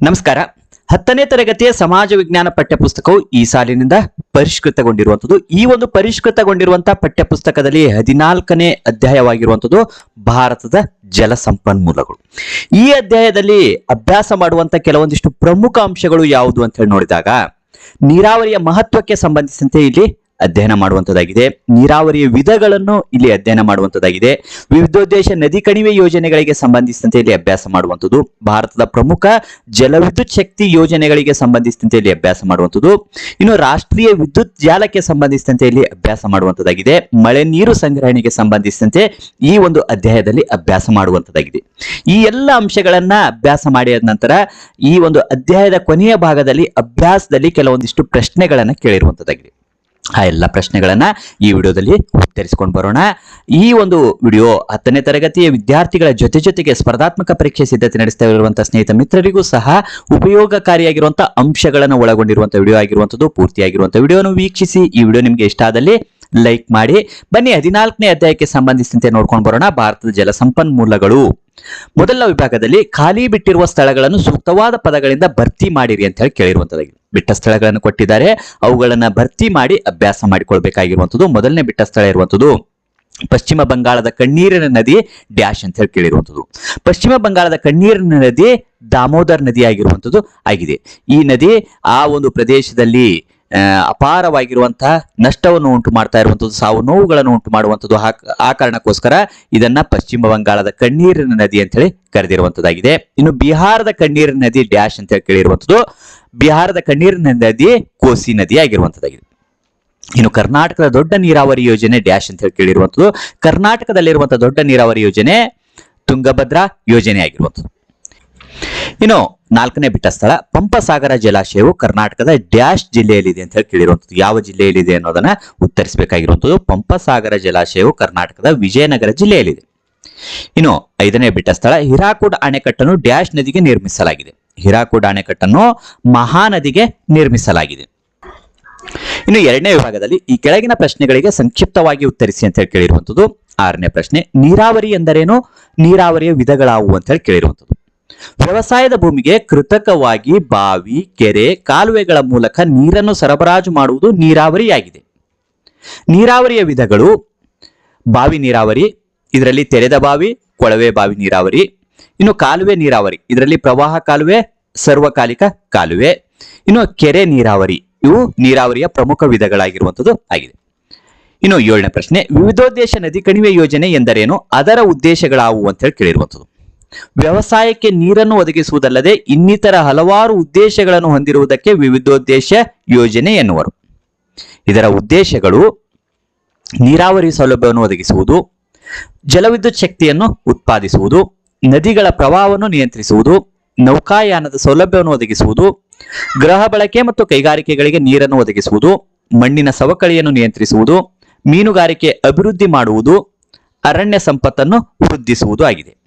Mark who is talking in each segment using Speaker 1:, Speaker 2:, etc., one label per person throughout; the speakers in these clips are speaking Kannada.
Speaker 1: ನಮಸ್ಕಾರ. ಹತ್ತನೇ ತರಗತಿಯ ಸಮಾಜ ವಿಜ್ಞಾನ ಪಠ್ಯಪುಸ್ತಕವು ಈ ಸಾಲಿನಿಂದ ಪರಿಷ್ಕೃತಗೊಂಡಿರುವಂಥದ್ದು. ಈ ಒಂದು ಪರಿಷ್ಕೃತಗೊಂಡಿರುವಂತಹ ಪಠ್ಯಪುಸ್ತಕದಲ್ಲಿ ಹದಿನಾಲ್ಕನೇ ಅಧ್ಯಾಯವಾಗಿರುವಂಥದ್ದು ಭಾರತದ ಜಲ ಸಂಪನ್ಮೂಲಗಳು. ಈ ಅಧ್ಯಾಯದಲ್ಲಿ ಅಭ್ಯಾಸ ಮಾಡುವಂತ ಕೆಲವೊಂದಿಷ್ಟು ಪ್ರಮುಖ ಅಂಶಗಳು ಯಾವುದು ಅಂತ ಹೇಳಿ ನೋಡಿದಾಗ, ನೀರಾವರಿಯ ಮಹತ್ವಕ್ಕೆ ಸಂಬಂಧಿಸಿದಂತೆ ಇಲ್ಲಿ ಅಧ್ಯಯನ ಮಾಡುವಂತದ್ದಾಗಿದೆ. ನೀರಾವರಿಯ ವಿಧಗಳನ್ನು ಇಲ್ಲಿ ಅಧ್ಯಯನ ಮಾಡುವಂತದ್ದಾಗಿದೆ. ವಿವಿಧೋದ್ದೇಶ ನದಿ ಕಣಿವೆ ಯೋಜನೆಗಳಿಗೆ ಸಂಬಂಧಿಸಿದಂತೆ ಇಲ್ಲಿ ಅಭ್ಯಾಸ ಮಾಡುವಂಥದ್ದು ಭಾರತದ ಪ್ರಮುಖ ಜಲವಿದ್ಯುತ್ ಶಕ್ತಿ ಯೋಜನೆಗಳಿಗೆ ಸಂಬಂಧಿಸಿದಂತೆ ಇಲ್ಲಿ ಅಭ್ಯಾಸ ಮಾಡುವಂಥದ್ದು ಇನ್ನು ರಾಷ್ಟ್ರೀಯ ವಿದ್ಯುತ್ ಜಾಲಕ್ಕೆ ಸಂಬಂಧಿಸಿದಂತೆ ಇಲ್ಲಿ ಅಭ್ಯಾಸ ಮಾಡುವಂತದ್ದಾಗಿದೆ. ಮಳೆ ನೀರು ಸಂಗ್ರಹಣೆಗೆ ಸಂಬಂಧಿಸಿದಂತೆ ಈ ಒಂದು ಅಧ್ಯಾಯದಲ್ಲಿ ಅಭ್ಯಾಸ ಮಾಡುವಂತದ್ದಾಗಿದೆ. ಈ ಎಲ್ಲ ಅಂಶಗಳನ್ನ ಅಭ್ಯಾಸ ಮಾಡಿದ ನಂತರ ಈ ಒಂದು ಅಧ್ಯಾಯದ ಕೊನೆಯ ಭಾಗದಲ್ಲಿ ಅಭ್ಯಾಸದಲ್ಲಿ ಕೆಲವೊಂದಿಷ್ಟು ಪ್ರಶ್ನೆಗಳನ್ನು ಕೇಳಿರುವಂತದ್ದಾಗಿದೆ. ಆ ಎಲ್ಲ ಪ್ರಶ್ನೆಗಳನ್ನು ಈ ವಿಡಿಯೋದಲ್ಲಿ ಉತ್ತರಿಸಿಕೊಂಡು ಬರೋಣ. ಈ ಒಂದು ವಿಡಿಯೋ ಹತ್ತನೇ ತರಗತಿಯ ವಿದ್ಯಾರ್ಥಿಗಳ ಜೊತೆ ಜೊತೆಗೆ ಸ್ಪರ್ಧಾತ್ಮಕ ಪರೀಕ್ಷೆ ಸಿದ್ಧತೆ ನಡೆಸ್ತಾ ಇರುವಂತಹ ಸ್ನೇಹಿತ ಮಿತ್ರರಿಗೂ ಸಹ ಉಪಯೋಗಕಾರಿಯಾಗಿರುವಂತಹ ಅಂಶಗಳನ್ನು ಒಳಗೊಂಡಿರುವಂಥ ವಿಡಿಯೋ ಆಗಿರುವಂಥದ್ದು ಪೂರ್ತಿಯಾಗಿರುವಂತಹ ವಿಡಿಯೋನು ವೀಕ್ಷಿಸಿ. ಈ ವಿಡಿಯೋ ನಿಮಗೆ ಇಷ್ಟ ಆದಲ್ಲಿ ಲೈಕ್ ಮಾಡಿ. ಬನ್ನಿ ಹದಿನಾಲ್ಕನೇ ಅಧ್ಯಾಯಕ್ಕೆ ಸಂಬಂಧಿಸಿದಂತೆ ನೋಡ್ಕೊಂಡು ಬರೋಣ. ಭಾರತದ ಜಲ ಸಂಪನ್ಮೂಲಗಳು ಮೊದಲ ವಿಭಾಗದಲ್ಲಿ ಖಾಲಿ ಬಿಟ್ಟಿರುವ ಸ್ಥಳಗಳನ್ನು ಸೂಕ್ತವಾದ ಪದಗಳಿಂದ ಭರ್ತಿ ಮಾಡಿರಿ ಅಂತ ಹೇಳಿ ಕೇಳಿರುವಂತದ್ದಾಗಿದೆ ಬಿಟ್ಟ ಸ್ಥಳಗಳನ್ನು ಕೊಟ್ಟಿದ್ದಾರೆ. ಅವುಗಳನ್ನು ಭರ್ತಿ ಮಾಡಿ ಅಭ್ಯಾಸ ಮಾಡಿಕೊಳ್ಬೇಕಾಗಿರುವಂಥದ್ದು. ಮೊದಲನೇ ಬಿಟ್ಟ ಸ್ಥಳ ಇರುವಂತದ್ದು ಪಶ್ಚಿಮ ಬಂಗಾಳದ ಕಣ್ಣೀರಿನ ನದಿ ಡ್ಯಾಶ್ ಅಂತ ಹೇಳಿ ಕೇಳಿರುವಂತದ್ದು ಪಶ್ಚಿಮ ಬಂಗಾಳದ ಕಣ್ಣೀರಿನ ನದಿ ದಾಮೋದರ್ ನದಿ ಆಗಿರುವಂತದ್ದು ಆಗಿದೆ. ಈ ನದಿ ಆ ಒಂದು ಪ್ರದೇಶದಲ್ಲಿ ಅಪಾರವಾಗಿರುವಂತಹ ನಷ್ಟವನ್ನು ಉಂಟು ಮಾಡ್ತಾ ಇರುವಂಥದ್ದು ಸಾವು ನೋವುಗಳನ್ನು ಉಂಟು ಮಾಡುವಂಥದ್ದು ಆ- ಕಾರಣಕ್ಕೋಸ್ಕರ ಇದನ್ನ ಪಶ್ಚಿಮ ಬಂಗಾಳದ ಕಣ್ಣೀರಿನ ನದಿ ಅಂತ ಹೇಳಿ ಕರೆದಿರುವಂತದ್ದಾಗಿದೆ. ಇನ್ನು ಬಿಹಾರದ ಕಣ್ಣೀರಿನ ನದಿ ಡ್ಯಾಶ್ ಅಂತ ಹೇಳಿ ಕೇಳಿರುವಂತದ್ದು, ಬಿಹಾರದ ಕಣ್ಣೀರಿನ ನದಿ ಕೋಸಿ ನದಿ ಆಗಿರುವಂತದ್ದಾಗಿದೆ. ಇನ್ನು ಕರ್ನಾಟಕದ ದೊಡ್ಡ ನೀರಾವರಿ ಯೋಜನೆ ಡ್ಯಾಶ್ ಅಂತ ಹೇಳಿ ಕೇಳಿರುವಂಥದ್ದು ಕರ್ನಾಟಕದಲ್ಲಿರುವಂತಹ ದೊಡ್ಡ ನೀರಾವರಿ ಯೋಜನೆ ತುಂಗಭದ್ರಾ ಯೋಜನೆ ಆಗಿರುವಂತದ್ದು. ಇನ್ನು ನಾಲ್ಕನೇ ಬಿಟ್ಟ ಸ್ಥಳ ಪಂಪಸಾಗರ ಜಲಾಶಯವು ಕರ್ನಾಟಕದ ಡ್ಯಾಶ್ ಜಿಲ್ಲೆಯಲ್ಲಿದೆ ಅಂತ ಹೇಳಿ ಕೇಳಿರುವಂಥದ್ದು. ಯಾವ ಜಿಲ್ಲೆಯಲ್ಲಿದೆ ಅನ್ನೋದನ್ನ ಉತ್ತರಿಸಬೇಕಾಗಿರುವಂಥದ್ದು. ಪಂಪಸಾಗರ ಜಲಾಶಯವು ಕರ್ನಾಟಕದ ವಿಜಯನಗರ ಜಿಲ್ಲೆಯಲ್ಲಿದೆ. ಇನ್ನು ಐದನೇ ಬಿಟ್ಟ ಸ್ಥಳ ಹಿರಾಕೂಡ್ ಅಣೆಕಟ್ಟನ್ನು ಡ್ಯಾಶ್ ನದಿಗೆ ನಿರ್ಮಿಸಲಾಗಿದೆ. ಹಿರಾಕೂಡ್ ಅಣೆಕಟ್ಟನ್ನು ಮಹಾನದಿಗೆ ನಿರ್ಮಿಸಲಾಗಿದೆ. ಇನ್ನು ಎರಡನೇ ವಿಭಾಗದಲ್ಲಿ ಈ ಕೆಳಗಿನ ಪ್ರಶ್ನೆಗಳಿಗೆ ಸಂಕ್ಷಿಪ್ತವಾಗಿ ಉತ್ತರಿಸಿ ಅಂತ ಹೇಳಿ ಕೇಳಿರುವಂಥದ್ದು. ಆರನೇ ಪ್ರಶ್ನೆ, ನೀರಾವರಿ ಎಂದರೇನು? ನೀರಾವರಿಯ ವಿಧಗಳಾವು ಅಂತ ಹೇಳಿ ಕೇಳಿರುವಂತದ್ದು ವ್ಯವಸಾಯದ ಭೂಮಿಗೆ ಕೃತಕವಾಗಿ ಬಾವಿ, ಕೆರೆ, ಕಾಲುವೆಗಳ ಮೂಲಕ ನೀರನ್ನು ಸರಬರಾಜು ಮಾಡುವುದು ನೀರಾವರಿಯಾಗಿದೆ. ನೀರಾವರಿಯ ವಿಧಗಳು ಬಾವಿ ನೀರಾವರಿ, ಇದರಲ್ಲಿ ತೆರೆದ ಬಾವಿ, ಕೊಳವೆ ಬಾವಿ ನೀರಾವರಿ, ಇನ್ನು ಕಾಲುವೆ ನೀರಾವರಿ, ಇದರಲ್ಲಿ ಪ್ರವಾಹ ಕಾಲುವೆ, ಸರ್ವಕಾಲಿಕ ಕಾಲುವೆ, ಇನ್ನು ಕೆರೆ ನೀರಾವರಿ, ಇವು ನೀರಾವರಿಯ ಪ್ರಮುಖ ವಿಧಗಳಾಗಿರುವಂಥದ್ದು ಆಗಿದೆ. ಇನ್ನು ಏಳನೇ ಪ್ರಶ್ನೆ, ವಿವಿಧೋದ್ದೇಶ ನದಿ ಕಣಿವೆ ಯೋಜನೆ ಎಂದರೇನು, ಅದರ ಉದ್ದೇಶಗಳಾವು ಅಂತ ಹೇಳಿ ಕೇಳಿರುವಂಥದ್ದು. ವ್ಯವಸಾಯಕ್ಕೆ ನೀರನ್ನು ಒದಗಿಸುವುದಲ್ಲದೆ ಇನ್ನಿತರ ಹಲವಾರು ಉದ್ದೇಶಗಳನ್ನು ಹೊಂದಿರುವುದಕ್ಕೆ ವಿವಿಧೋದ್ದೇಶ ಯೋಜನೆ ಎನ್ನುವರು. ಇದರ ಉದ್ದೇಶಗಳು ನೀರಾವರಿ ಸೌಲಭ್ಯವನ್ನು ಒದಗಿಸುವುದು, ಜಲವಿದ್ಯುತ್ ಶಕ್ತಿಯನ್ನು ಉತ್ಪಾದಿಸುವುದು, ನದಿಗಳ ಪ್ರವಾಹವನ್ನು ನಿಯಂತ್ರಿಸುವುದು, ನೌಕಾಯಾನದ ಸೌಲಭ್ಯವನ್ನು ಒದಗಿಸುವುದು ಗೃಹ ಬಳಕೆ ಮತ್ತು ಕೈಗಾರಿಕೆಗಳಿಗೆ ನೀರನ್ನು ಒದಗಿಸುವುದು, ಮಣ್ಣಿನ ಸವಕಳಿಯನ್ನು ನಿಯಂತ್ರಿಸುವುದು, ಮೀನುಗಾರಿಕೆ ಅಭಿವೃದ್ಧಿ ಮಾಡುವುದು, ಅರಣ್ಯ ಸಂಪತ್ತನ್ನು ವೃದ್ಧಿಸುವುದು ಆಗಿದೆ.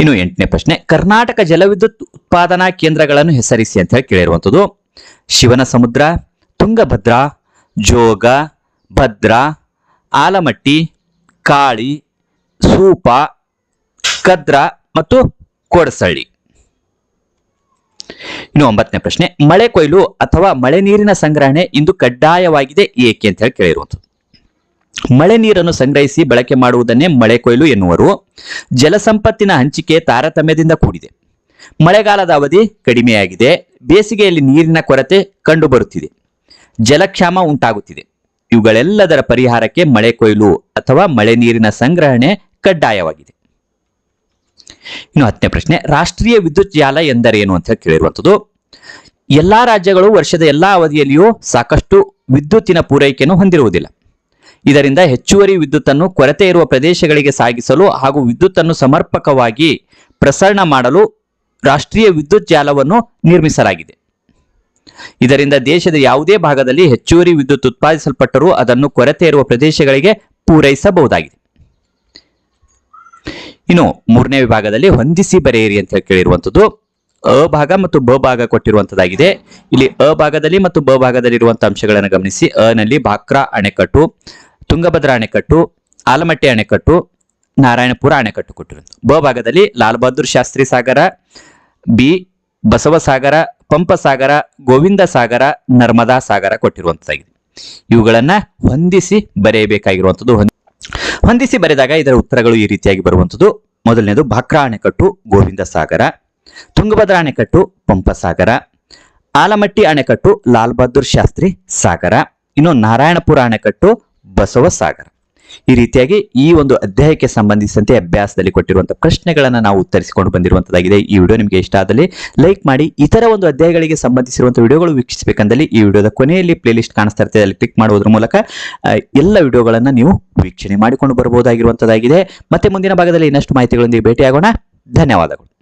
Speaker 1: ಇನ್ನು ಎಂಟನೇ ಪ್ರಶ್ನೆ, ಕರ್ನಾಟಕ ಜಲವಿದ್ಯುತ್ ಉತ್ಪಾದನಾ ಕೇಂದ್ರಗಳನ್ನು ಹೆಸರಿಸಿ ಅಂತ ಹೇಳಿ ಕೇಳಿರುವಂಥದ್ದು. ಶಿವನ ಸಮುದ್ರ ತುಂಗಭದ್ರಾ, ಜೋಗ, ಭದ್ರಾ, ಆಲಮಟ್ಟಿ, ಕಾಳಿ, ಸೂಪ, ಕದ್ರ ಮತ್ತು ಕೋಡಸಳ್ಳಿ. ಇನ್ನು ಒಂಬತ್ತನೇ ಪ್ರಶ್ನೆ, ಮಳೆ ಕೊಯ್ಲು ಅಥವಾ ಮಳೆ ನೀರಿನ ಸಂಗ್ರಹಣೆ ಇಂದು ಕಡ್ಡಾಯವಾಗಿದೆ ಏಕೆ ಅಂತ ಹೇಳಿ ಕೇಳಿರುವಂಥದ್ದು. ಮಳೆ ನೀರನ್ನು ಸಂಗ್ರಹಿಸಿ ಬಳಕೆ ಮಾಡುವುದನ್ನೇ ಮಳೆ ಕೊಯ್ಲು ಎನ್ನುವರು. ಜಲಸಂಪತ್ತಿನ ಹಂಚಿಕೆ ತಾರತಮ್ಯದಿಂದ ಕೂಡಿದೆ. ಮಳೆಗಾಲದ ಅವಧಿ ಕಡಿಮೆಯಾಗಿದೆ. ಬೇಸಿಗೆಯಲ್ಲಿ ನೀರಿನ ಕೊರತೆ ಕಂಡುಬರುತ್ತಿದೆ. ಜಲಕ್ಷಾಮ ಉಂಟಾಗುತ್ತಿದೆ. ಇವುಗಳೆಲ್ಲದರ ಪರಿಹಾರಕ್ಕೆ ಮಳೆ ಕೊಯ್ಲು ಅಥವಾ ಮಳೆ ನೀರಿನ ಸಂಗ್ರಹಣೆ ಕಡ್ಡಾಯವಾಗಿದೆ. ಇನ್ನು ಹತ್ತನೇ ಪ್ರಶ್ನೆ, ರಾಷ್ಟ್ರೀಯ ವಿದ್ಯುತ್ ಜಾಲ ಎಂದರೇನು ಅಂತ ಕೇಳಿರುವಂಥದ್ದು. ಎಲ್ಲಾ ರಾಜ್ಯಗಳು ವರ್ಷದ ಎಲ್ಲಾ ಅವಧಿಯಲ್ಲಿಯೂ ಸಾಕಷ್ಟು ವಿದ್ಯುತ್ತಿನ ಪೂರೈಕೆಯನ್ನು ಹೊಂದಿರುವುದಿಲ್ಲ. ಇದರಿಂದ ಹೆಚ್ಚುವರಿ ವಿದ್ಯುತ್ತನ್ನು ಕೊರತೆ ಇರುವ ಪ್ರದೇಶಗಳಿಗೆ ಸಾಗಿಸಲು ಹಾಗೂ ವಿದ್ಯುತ್ತನ್ನು ಸಮರ್ಪಕವಾಗಿ ಪ್ರಸರಣ ಮಾಡಲು ರಾಷ್ಟ್ರೀಯ ವಿದ್ಯುತ್ ಜಾಲವನ್ನು ನಿರ್ಮಿಸಲಾಗಿದೆ. ಇದರಿಂದ ದೇಶದ ಯಾವುದೇ ಭಾಗದಲ್ಲಿ ಹೆಚ್ಚುವರಿ ವಿದ್ಯುತ್ ಉತ್ಪಾದಿಸಲ್ಪಟ್ಟರೂ ಅದನ್ನು ಕೊರತೆ ಇರುವ ಪ್ರದೇಶಗಳಿಗೆ ಪೂರೈಸಬಹುದಾಗಿದೆ. ಇನ್ನು ಮೂರನೇ ವಿಭಾಗದಲ್ಲಿ ಹೊಂದಿಸಿ ಬರೆಯಿರಿ ಅಂತ ಕೇಳಿರುವಂಥದ್ದು. ಅ ಭಾಗ ಮತ್ತು ಬ ಭಾಗ ಕೊಟ್ಟಿರುವಂತದ್ದಾಗಿದೆ ಇಲ್ಲಿ ಅ ಭಾಗದಲ್ಲಿ ಮತ್ತು ಬ ಭಾಗದಲ್ಲಿ ಇರುವಂತಹ ಅಂಶಗಳನ್ನು ಗಮನಿಸಿ. ಅ ನಲ್ಲಿ ಭಾಕ್ರಾ ಅಣೆಕಟ್ಟು ತುಂಗಭದ್ರಾ ಅಣೆಕಟ್ಟು, ಆಲಮಟ್ಟಿ ಅಣೆಕಟ್ಟು, ನಾರಾಯಣಪುರ ಅಣೆಕಟ್ಟು ಕೊಟ್ಟಿರುವಂತ ಬ ಭಾಗದಲ್ಲಿ ಲಾಲ್ ಬಹದ್ದೂರ್ ಶಾಸ್ತ್ರಿ ಸಾಗರ, ಬಿ ಬಸವ ಸಾಗರ ಪಂಪಸಾಗರ, ಗೋವಿಂದ ಸಾಗರ, ನರ್ಮದಾ ಸಾಗರ ಕೊಟ್ಟಿರುವಂತದ್ದಾಗಿದೆ. ಇವುಗಳನ್ನ ಹೊಂದಿಸಿ ಬರೆಯಬೇಕಾಗಿರುವಂಥದ್ದು ಹೊಂದ್- ಹೊಂದಿಸಿ ಬರೆದಾಗ ಇದರ ಉತ್ತರಗಳು ಈ ರೀತಿಯಾಗಿ ಬರುವಂಥದ್ದು ಮೊದಲನೇದು, ಭಾಕ್ರಾ ಅಣೆಕಟ್ಟು, ಗೋವಿಂದ ಸಾಗರ, ತುಂಗಭದ್ರಾ ಅಣೆಕಟ್ಟು, ಪಂಪಸಾಗರ, ಆಲಮಟ್ಟಿ ಅಣೆಕಟ್ಟು, ಲಾಲ್ ಬಹದ್ದೂರ್ ಶಾಸ್ತ್ರಿ ಸಾಗರ, ಇನ್ನು ನಾರಾಯಣಪುರ ಅಣೆಕಟ್ಟು ಬಸವ ಸಾಗರ. ಈ ರೀತಿಯಾಗಿ ಈ ಒಂದು ಅಧ್ಯಾಯಕ್ಕೆ ಸಂಬಂಧಿಸಿದಂತೆ ಅಭ್ಯಾಸದಲ್ಲಿ ಕೊಟ್ಟಿರುವಂತಹ ಪ್ರಶ್ನೆಗಳನ್ನು ನಾವು ಉತ್ತರಿಸಿಕೊಂಡು ಬಂದಿರುವಂತದ್ದಾಗಿದೆ ಈ ವಿಡಿಯೋ ನಿಮಗೆ ಇಷ್ಟ ಆದಲ್ಲಿ ಲೈಕ್ ಮಾಡಿ, ಇತರ ಒಂದು ಅಧ್ಯಾಯಗಳಿಗೆ ಸಂಬಂಧಿಸಿರುವಂತಹ ವಿಡಿಯೋಗಳು ವೀಕ್ಷಿಸಬೇಕಂದಲ್ಲಿ ಈ ವಿಡಿಯೋದ ಕೊನೆಯಲ್ಲಿ ಪ್ಲೇಲಿಸ್ಟ್ ಕಾಣಿಸ್ತಾ ಇರ್ತದೆ. ಅಲ್ಲಿ ಕ್ಲಿಕ್ ಮಾಡುವುದರ ಮೂಲಕ ಎಲ್ಲ ವಿಡಿಯೋಗಳನ್ನು ನೀವು ವೀಕ್ಷಣೆ ಮಾಡಿಕೊಂಡು ಬರಬಹುದಾಗಿರುವಂತದ್ದಾಗಿದೆ ಮತ್ತೆ ಮುಂದಿನ ಭಾಗದಲ್ಲಿ ಇನ್ನಷ್ಟು ಮಾಹಿತಿಗಳೊಂದಿಗೆ ಭೇಟಿಯಾಗೋಣ. ಧನ್ಯವಾದಗಳು.